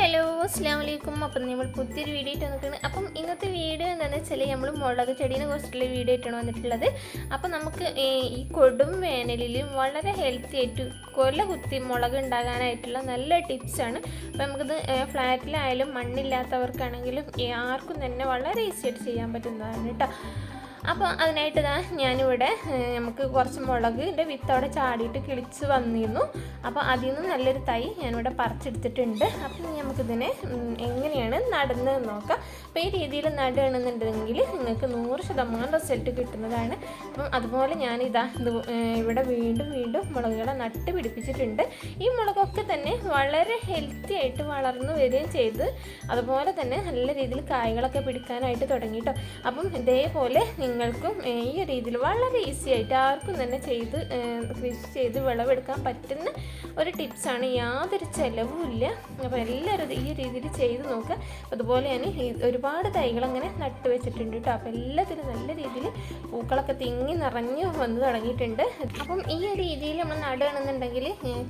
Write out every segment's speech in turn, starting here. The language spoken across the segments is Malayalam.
ഹലോ അസ്സാം വലൈക്കും അപ്പം നമ്മൾ പുതിയൊരു വീഡിയോ ഇട്ട് വന്നിട്ടുണ്ട് അപ്പം ഇന്നത്തെ വീഡിയോ എന്താണെന്ന് വെച്ചാൽ നമ്മൾ മുളക് ചെടീനെ കുറിച്ചിട്ടുള്ള വീഡിയോ ഇട്ടാണ് വന്നിട്ടുള്ളത്. അപ്പം നമുക്ക് ഈ കൊടും വേനലിൽ വളരെ ഹെൽത്തി ആയിട്ട് കൊല കുത്തി മുളക് ഉണ്ടാകാനായിട്ടുള്ള നല്ല ടിപ്സാണ്. അപ്പം നമുക്കിത് ഫ്ലാറ്റിലായാലും മണ്ണില്ലാത്തവർക്കാണെങ്കിലും ആർക്കും തന്നെ വളരെ ഈസി ആയിട്ട് ചെയ്യാൻ പറ്റുന്നതാണ് കേട്ടോ. അപ്പോൾ അതിനായിട്ട് ഇതാ ഞാനിവിടെ നമുക്ക് കുറച്ച് മുളകിന്റെ വിത്ത് അവിടെ ചാടിയിട്ട് കിളിച്ച് വന്നിരുന്നു. അപ്പോൾ അതിൽ നിന്ന് നല്ലൊരു തൈ ഞാനിവിടെ പറിച്ചെടുത്തിട്ടുണ്ട്. അപ്പം ഇനി നമുക്കിതിനെ എങ്ങനെയാണ് നടുന്നത് നോക്കാം. അപ്പോൾ ഈ രീതിയിൽ നടുകയാണെന്നുണ്ടെങ്കിൽ നിങ്ങൾക്ക് നൂറ് ശതമാനം റിസൾട്ട് കിട്ടുന്നതാണ്. അപ്പം അതുപോലെ ഞാനിതാ ഇവിടെ വീണ്ടും വീണ്ടും മുളകുകളെ നട്ട് പിടിപ്പിച്ചിട്ടുണ്ട് ഈ മുളകൊക്കെ തന്നെ വളരെ ഹെൽത്തി ആയിട്ട് വളർന്നു വരികയും ചെയ്ത് അതുപോലെ തന്നെ നല്ല രീതിയിൽ കായ്കളൊക്കെ പിടിക്കാനായിട്ട് തുടങ്ങി കേട്ടോ അപ്പം ഇതേപോലെ നിങ്ങൾക്കും ഈ രീതിയിൽ വളരെ ഈസി ആയിട്ട് ആർക്കും തന്നെ ചെയ്ത് കൃഷി ചെയ്ത് വിളവെടുക്കാൻ പറ്റുന്ന ഒരു ടിപ്സാണ് യാതൊരു ചിലവും ഇല്ല. അപ്പോൾ എല്ലാവരും ഈ രീതിയിൽ ചെയ്ത് നോക്കുക അതുപോലെ ഞാൻ ഒരുപാട് തൈകൾ അങ്ങനെ നട്ട് വെച്ചിട്ടുണ്ട് കേട്ടോ. അപ്പോൾ എല്ലാത്തിനും നല്ല രീതിയിൽ പൂക്കളൊക്കെ തിങ്ങി നിറഞ്ഞു വന്ന് തുടങ്ങിയിട്ടുണ്ട്. അപ്പം ഈ രീതിയിൽ നമ്മൾ നടുകയാണെന്നുണ്ടെങ്കിൽ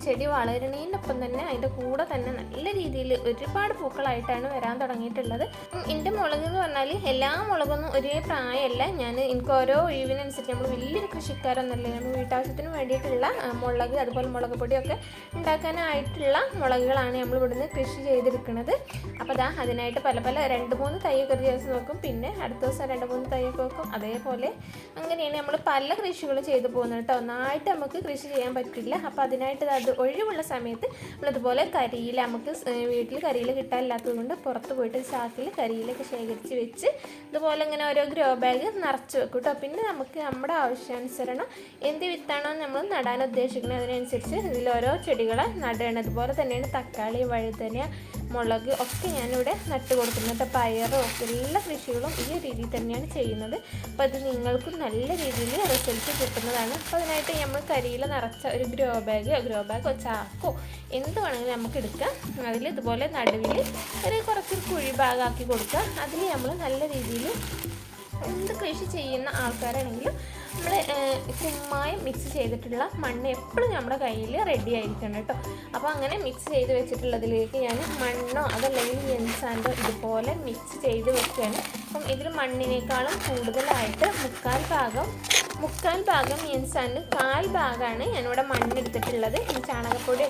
ചെടി വളരണേനൊപ്പം തന്നെ അതിന്റെ കൂടെ തന്നെ നല്ല രീതിയിൽ ഒരുപാട് പൂക്കളായിട്ടാണ് വരാൻ തുടങ്ങിയിട്ടുള്ളത്. എന്റെ മുളക് എന്ന് പറഞ്ഞാൽ എല്ലാ മുളകൊന്നും ഒരേ പ്രായമല്ല. ഞാൻ എനിക്ക് ഓരോ ഒഴിവിനനുസരിച്ച് നമ്മൾ വലിയൊരു കൃഷിക്കാരൊന്നല്ല. നമ്മൾ വീട്ടാവശ്യത്തിന് വേണ്ടിയിട്ടുള്ള മുളക് അതുപോലെ മുളക് പൊടിയൊക്കെ ഉണ്ടാക്കാനായിട്ടുള്ള മുളകുകളാണ് നമ്മൾ ഇവിടുന്ന് കൃഷി ചെയ്തെടുക്കുന്നത് അപ്പോൾ അതാ അതിനായിട്ട് പല പല രണ്ട് മൂന്ന് തൈയൊക്കെ ഒരു ദിവസം നോക്കും പിന്നെ അടുത്ത ദിവസം രണ്ട് മൂന്ന് തൈയൊക്കെ നോക്കും അതേപോലെ അങ്ങനെയാണ് നമ്മൾ പല കൃഷികൾ ചെയ്തു പോകുന്നത് കേട്ടോ. ഒന്നായിട്ട് നമുക്ക് കൃഷി ചെയ്യാൻ പറ്റില്ല. അപ്പോൾ അതിനായിട്ട് അത് ഒഴിവുള്ള സമയത്ത് നമ്മളിതുപോലെ കരിയില നമുക്ക് വീട്ടിൽ കരിയില കിട്ടാനില്ലാത്തത് കൊണ്ട് പുറത്ത് പോയിട്ട് ചാക്കിൽ കരിയിലൊക്കെ ശേഖരിച്ച് വെച്ച് ഇതുപോലെ ഇങ്ങനെ ഓരോ ഗ്രോ ബാഗ് നിറച്ച് വെക്കും കേട്ടോ പിന്നെ നമുക്ക് നമ്മുടെ ആവശ്യാനുസരണം എന്ത് വിത്താണോ നമ്മൾ നടാൻ ഉദ്ദേശിക്കുന്നത് അതിനനുസരിച്ച് ഇതിൽ ഓരോ ചെടികളെ നടുകയാണ്. അതുപോലെ തന്നെയാണ് തക്കാളി വഴുതന മുളക് ഒക്കെ ഞാനിവിടെ നട്ട് കൊടുക്കുന്നുണ്ട് പയറോ എല്ലാ കൃഷികളും ഈ രീതിയിൽ തന്നെയാണ് ചെയ്യുന്നത്. അപ്പോൾ അത് നിങ്ങൾക്കും നല്ല രീതിയിൽ റിസൾട്ട് കിട്ടുന്നതാണ്. അപ്പോൾ അതിനായിട്ട് നമ്മൾ കരിയിൽ നിറച്ച ഒരു ഗ്രോ ബാഗ് ഗ്രോ ബാഗോ ചാക്കോ എന്ത് വേണമെങ്കിലും നമുക്ക് എടുക്കാം. അതിൽ ഇതുപോലെ നടുവിൽ ഒരു കുറച്ച് കുഴി ഭാഗമാക്കി കൊടുക്കുക അതിൽ നമ്മൾ നല്ല രീതിയിൽ എന്ത് കൃഷി ചെയ്യുന്ന ആൾക്കാരാണെങ്കിലും നമ്മൾ കുമ്മായം മിക്സ് ചെയ്തിട്ടുള്ള മണ്ണ് എപ്പോഴും നമ്മുടെ കയ്യിൽ റെഡി ആയിരിക്കണം കേട്ടോ. അപ്പോൾ അങ്ങനെ മിക്സ് ചെയ്ത് വെച്ചിട്ടുള്ളതിലേക്ക് ഞാൻ മണ്ണോ അതല്ലെങ്കിൽ എൻസാൻഡോ ഇതുപോലെ മിക്സ് ചെയ്ത് വെക്കുകയാണ്. അപ്പം ഇതിൽ മണ്ണിനേക്കാളും കൂടുതലായിട്ട് മുക്കാൽ ഭാഗം മുക്കാൽ ഭാഗം മീൻസാണ് കാൽ ഭാഗമാണ് ഞാനിവിടെ മണ്ണെടുത്തിട്ടുള്ളത്. ഈ ചാണകപ്പൊടി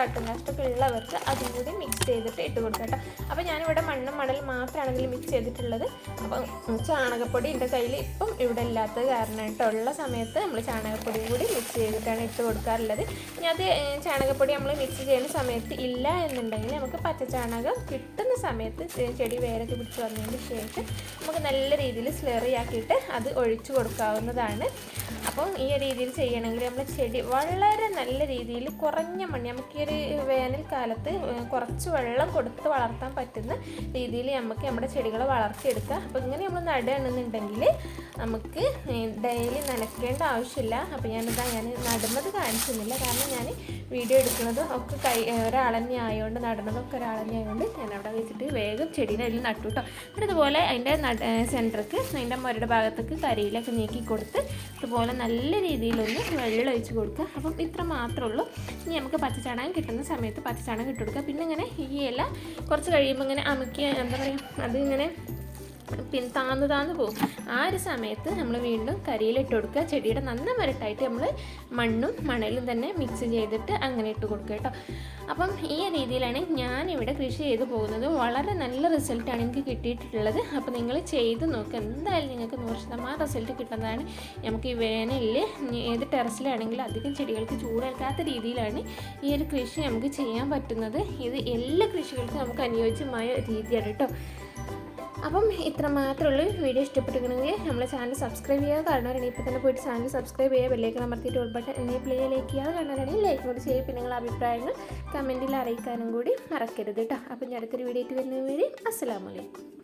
ആട്ടും കാഷ്ടമൊക്കെ ഉള്ളവർക്ക് അതും കൂടി മിക്സ് ചെയ്തിട്ട് ഇട്ട് കൊടുക്കാം കേട്ടോ. അപ്പോൾ ഞാനിവിടെ മണ്ണും മണലും മാത്രമാണ് ഇതിൽ മിക്സ് ചെയ്തിട്ടുള്ളത്. അപ്പം ചാണകപ്പൊടി എന്റെ കയ്യിൽ ഇപ്പം ഇവിടെ ഇല്ലാത്ത കാരണം കേട്ടോ. ഉള്ള സമയത്ത് നമ്മൾ ചാണകപ്പൊടിയും കൂടി മിക്സ് ചെയ്തിട്ടാണ് ഇട്ട് കൊടുക്കാറുള്ളത്. ഇനി അത് ചാണകപ്പൊടി നമ്മൾ മിക്സ് ചെയ്യുന്ന സമയത്ത് ഇല്ല എന്നുണ്ടെങ്കിൽ നമുക്ക് പച്ച ചാണകം കിട്ടുന്ന സമയത്ത് ചെടി വേരൊക്കെ പിടിച്ച് വന്നതിന് ശേഷം നമുക്ക് നല്ല രീതിയിൽ സ്ലറി ആക്കിയിട്ട് അത് ഒഴിച്ചു കൊടുക്കാവുന്നതാണ്. আমাদের അപ്പം ഈ രീതിയിൽ ചെയ്യണമെങ്കിൽ നമ്മൾ ചെടി വളരെ നല്ല രീതിയിൽ കുറഞ്ഞ മണി നമുക്ക് ഈ ഒരു വേനൽക്കാലത്ത് കുറച്ച് വെള്ളം കൊടുത്ത് വളർത്താൻ പറ്റുന്ന രീതിയിൽ നമുക്ക് നമ്മുടെ ചെടികളെ വളർത്തിയെടുക്കാം അപ്പോൾ ഇങ്ങനെ നമ്മൾ നടുകയാണെന്നുണ്ടെങ്കിൽ നമുക്ക് ഡെയിലി നനയ്ക്കേണ്ട ആവശ്യമില്ല. അപ്പോൾ ഞാനിതാ ഞാൻ നടുന്നത് കാണിച്ചിരുന്നില്ല. കാരണം ഞാൻ വീഡിയോ എടുക്കുന്നത് ഒക്കെ കൈ ഒരാൾ തന്നെ ആയതുകൊണ്ട് നടുന്നതൊക്കെ ഒരാൾ തന്നെ ആയതുകൊണ്ട് ഞാൻ അവിടെ വെച്ചിട്ട് വേഗം ചെടീനെ അതിൽ നട്ടു കേട്ടോ എന്നിട്ട് ഇതുപോലെ അതിന്റെ സെന്റർക്ക് അതിന്റെ മുരയുടെ ഭാഗത്തേക്ക് കരിയിലൊക്കെ നീക്കി കൊടുത്ത് ഇതുപോലെ നല്ല രീതിയിലൊന്ന് വെള്ളം ഒഴിച്ച് കൊടുക്കുക. അപ്പം ഇത്ര മാത്രമേ ഉള്ളൂ. ഇനി നമുക്ക് പച്ചച്ചാണകം കിട്ടുന്ന സമയത്ത് പച്ചച്ചാണകം ഇട്ട് കൊടുക്കുക. പിന്നെ ഇങ്ങനെ ഈ ഇല കുറച്ച് കഴിയുമ്പോൾ ഇങ്ങനെ അമുക്കി എന്താ പറയുക അത് ഇങ്ങനെ പിന്നെ താന്നു താന്നു പോകും. ആ ഒരു സമയത്ത് നമ്മൾ വീണ്ടും കരിയിലിട്ട് കൊടുക്കുക. ചെടിയുടെ നന്ന മരട്ടായിട്ട് നമ്മൾ മണ്ണും മണലും തന്നെ മിക്സ് ചെയ്തിട്ട് അങ്ങനെ ഇട്ട് കൊടുക്കുക കേട്ടോ. അപ്പം ഈ രീതിയിലാണ് ഞാൻ ഇവിടെ കൃഷി ചെയ്തു പോകുന്നത്. വളരെ നല്ല റിസൾട്ടാണ് എനിക്ക് കിട്ടിയിട്ടുള്ളത്. അപ്പോൾ നിങ്ങൾ ചെയ്ത് നോക്കുക എന്തായാലും നിങ്ങൾക്ക് നൂറ് ശതമാനം റിസൾട്ട് കിട്ടുന്നതാണ്. നമുക്ക് ഈ വേനലിൽ ഏത് ടെറസിലാണെങ്കിലും അധികം ചെടികൾക്ക് ചൂടേൽക്കാത്ത രീതിയിലാണ് ഈ ഒരു കൃഷി നമുക്ക് ചെയ്യാൻ പറ്റുന്നത്. ഇത് എല്ലാ കൃഷികൾക്കും നമുക്ക് അനുയോജ്യമായ രീതിയാണ് കേട്ടോ. അപ്പം ഇത്ര മാത്രമേ ഉള്ളൂ. വീഡിയോ ഇഷ്ടപ്പെട്ടിരിക്കണമെങ്കിൽ നമ്മളെ ചാനൽ സബ്സ്ക്രൈബ് ചെയ്യുക കാണുന്നവരാണെങ്കിൽ ഇപ്പോൾ തന്നെ പോയിട്ട് ചാനൽ സബ്സ്ക്രൈബ് ചെയ്യുക ബെല്ലേക്ക് അമർത്തിയിട്ട് ഉൾപ്പെട്ട് ബട്ടൺ പ്ലേ ലൈക്ക് ചെയ്യുക കാണുന്നവരാണെങ്കിൽ ലൈക്ക് കൂടി ചെയ്യുക. പിന്നെ നിങ്ങളുടെ അഭിപ്രായങ്ങൾ കമന്റിൽ അറിയിക്കാനും കൂടി മറക്കരുത് കേട്ടോ. അപ്പം ഞാൻ അടുത്തൊരു വീഡിയോ ആയിട്ട് വരെ അസ്സലാമലൈക്കും